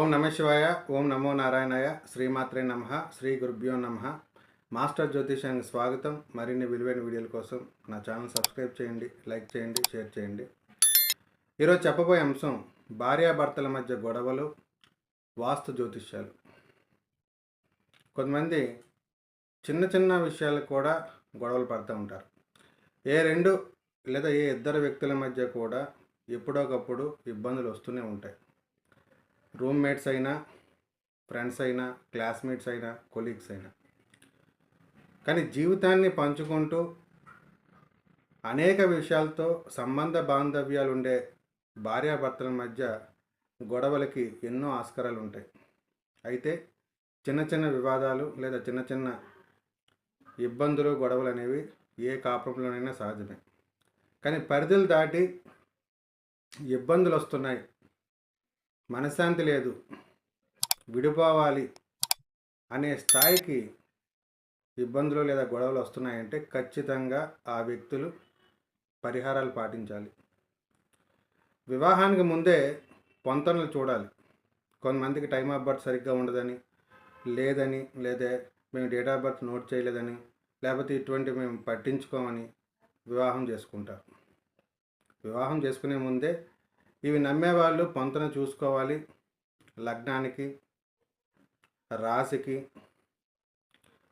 ఓం నమ శివాయ ఓం నమో నారాయణాయ శ్రీమాత్రే నమ శ్రీ గురుభ్యో నమ. మాస్టర్ జ్యోతిషానికి స్వాగతం. మరిన్ని విలువైన వీడియోల కోసం నా ఛానల్ సబ్స్క్రైబ్ చేయండి లైక్ చేయండి షేర్ చేయండి. ఈరోజు చెప్పబోయే అంశం భార్యాభర్తల మధ్య గొడవలు వాస్తు జ్యోతిష్యాలు. కొంతమంది చిన్న చిన్న విషయాలకు కూడా గొడవలు పడుతూ ఉంటారు. ఏ రెండు లేదా ఏ ఇద్దరు వ్యక్తుల మధ్య కూడా ఎప్పుడోకప్పుడు ఇబ్బందులు వస్తూనే ఉంటాయి. రూమ్మేట్స్ అయినా ఫ్రెండ్స్ అయినా క్లాస్మేట్స్ అయినా కొలీగ్స్ అయినా. కానీ జీవితాన్ని పంచుకుంటూ అనేక విషయాలతో సంబంధ బాంధవ్యాలు ఉండే భార్యాభర్తల మధ్య గొడవలకి ఎన్నో ఆస్కారాలు ఉంటాయి అయితే చిన్న చిన్న వివాదాలు లేదా చిన్న చిన్న ఇబ్బందులు గొడవలు అనేవి ఏ కాపురంలోనైనా సహజమే. కానీ పరిధులు దాటి ఇబ్బందులు వస్తున్నాయి మనశ్శాంతి లేదు. విడిపోవాలి అనే స్థాయికి ఇబ్బందులు లేదా గొడవలు వస్తున్నాయంటే ఖచ్చితంగా ఆ వ్యక్తులు పరిహారాలు పాటించాలి. వివాహానికి ముందే పొంతనలు చూడాలి. కొంతమందికి టైం ఆఫ్ బర్త్ సరిగ్గా ఉండదని లేదని లేదా మేము డేట్ ఆఫ్ బర్త్ నోట్ చేయలేదని లేకపోతే ఇటువంటి మేము పట్టించుకోమని వివాహం చేసుకుంటారు. వివాహం చేసుకునే ముందే ఇవి నమ్మేవాళ్ళు పొంతన చూసుకోవాలి. లగ్నానికి రాశికి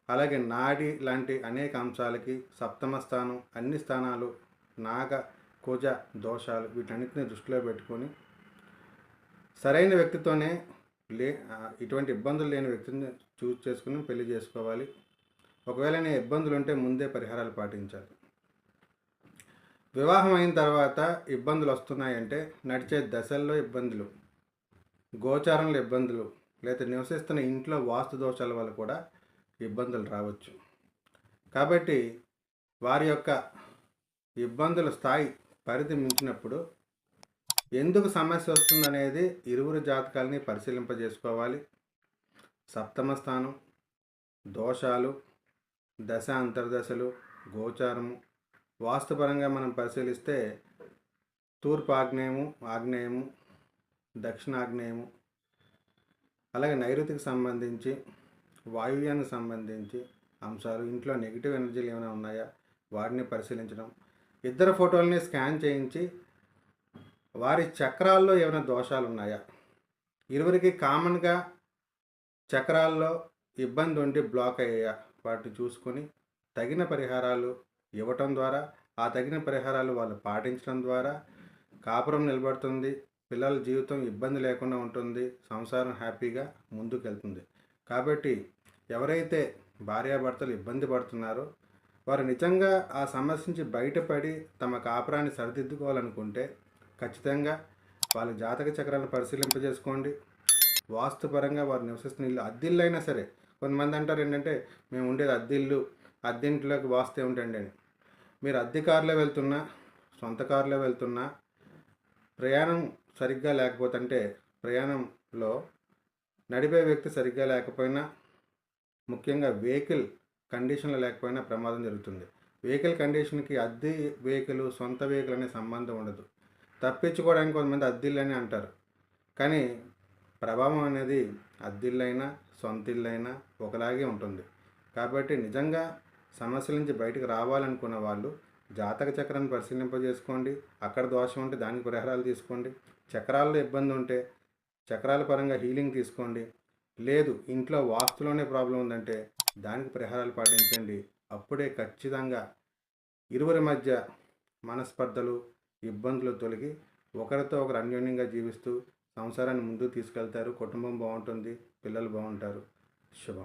అలాగే నాడి లాంటి అనేక అంశాలకి సప్తమ స్థానం అన్ని స్థానాలు నాగ కుజ దోషాలు వీటన్నిటిని దృష్టిలో పెట్టుకొని సరైన వ్యక్తితోనే లే ఇటువంటి ఇబ్బందులు లేని వ్యక్తిని చూస్ చేసుకుని పెళ్ళి చేసుకోవాలి. ఒకవేళ నేను ఇబ్బందులు ఉంటే ముందే పరిహారాలు పాటించాలి. వివాహం అయిన తర్వాత ఇబ్బందులు వస్తున్నాయంటే నడిచే దశల్లో ఇబ్బందులు గోచారంలో ఇబ్బందులు లేదా నివసిస్తున్న ఇంట్లో వాస్తు దోషాల వల్ల కూడా ఇబ్బందులు రావచ్చు. కాబట్టి వారి యొక్క ఇబ్బందుల స్థాయి పరిధి మించినప్పుడు ఎందుకు సమస్య వస్తుందనేది ఇరువురు జాతకాలని పరిశీలింపజేసుకోవాలి. సప్తమ స్థానం దోషాలు దశ అంతర్దశలు గోచారము వాస్తుపరంగా మనం పరిశీలిస్తే తూర్పు ఆగ్నేయము ఆగ్నేయము దక్షిణాగ్నేయము అలాగే నైరుతికి సంబంధించి వాయువ్యానికి సంబంధించి అంశాలు ఇంట్లో నెగిటివ్ ఎనర్జీలు ఏమైనా ఉన్నాయా వాటిని పరిశీలించడం. ఇద్దరు ఫోటోల్ని స్కాన్ చేయించి వారి చక్రాల్లో ఏమైనా దోషాలు ఉన్నాయా? ఇరువురికి కామన్గా చక్రాల్లో ఇబ్బంది ఉండి బ్లాక్ అయ్యాయా? వాటిని చూసుకొని తగిన పరిహారాలు ఇవ్వటం ద్వారా ఆ తగిన పరిహారాలు వాళ్ళు పాటించడం ద్వారా కాపురం నిలబడుతుంది పిల్లల జీవితం ఇబ్బంది లేకుండా ఉంటుంది సంసారం హ్యాపీగా ముందుకు వెళ్తుంది కాబట్టి ఎవరైతే భార్యాభర్తలు ఇబ్బంది పడుతున్నారో వారు నిజంగా ఆ సమస్య నుంచి బయటపడి తమ కాపురాన్ని సరిదిద్దుకోవాలనుకుంటే ఖచ్చితంగా వాళ్ళ జాతక చక్రాలను పరిశీలింపజేసుకోండి. వాస్తుపరంగా వారు నివసిస్తున్న ఇల్లు అద్దిల్లు అయినా సరే కొంతమంది అంటారు ఏంటంటే మేము ఉండేది అద్దిల్లు అద్దెంట్లోకి వాస్తే ఏమిటండి అని. మీరు అద్దె కారులో వెళ్తున్నా సొంత కారులో వెళ్తున్నా ప్రయాణం సరిగ్గా లేకపోతే అంటే ప్రయాణంలో నడిపే వ్యక్తి సరిగ్గా లేకపోయినా ముఖ్యంగా వెహికల్ కండిషన్లో లేకపోయినా ప్రమాదం జరుగుతుంది. వెహికల్ కండిషన్కి అద్దె వెహికల్ సొంత వెహికల్ అనే సంబంధం ఉండదు. తప్పించుకోవడానికి కొంతమంది అద్దిల్లని అంటారు. కానీ ప్రభావం అనేది అద్దిళ్ళైనా సొంత ఇల్లైనా ఒకలాగే ఉంటుంది. కాబట్టి నిజంగా సమస్యల నుంచి బయటకు రావాలనుకున్న వాళ్ళు జాతక చక్రాన్ని పరిశీలింపజేసుకోండి. అక్కడ దోషం ఉంటే దానికి పరిహారాలు తీసుకోండి. చక్రాల్లో ఇబ్బంది ఉంటే చక్రాల పరంగా హీలింగ్ తీసుకోండి. లేదు ఇంట్లో వాస్తులోనే ప్రాబ్లం ఉందంటే దానికి పరిహారాలు పాటించండి. అప్పుడే ఖచ్చితంగా ఇరువురి మధ్య మనస్పర్ధలు ఇబ్బందులు తొలగి ఒకరితో ఒకరు అన్యోన్యంగా జీవిస్తూ సంసారాన్ని ముందుకు తీసుకెళ్తారు. కుటుంబం బాగుంటుంది పిల్లలు బాగుంటారు. శుభం.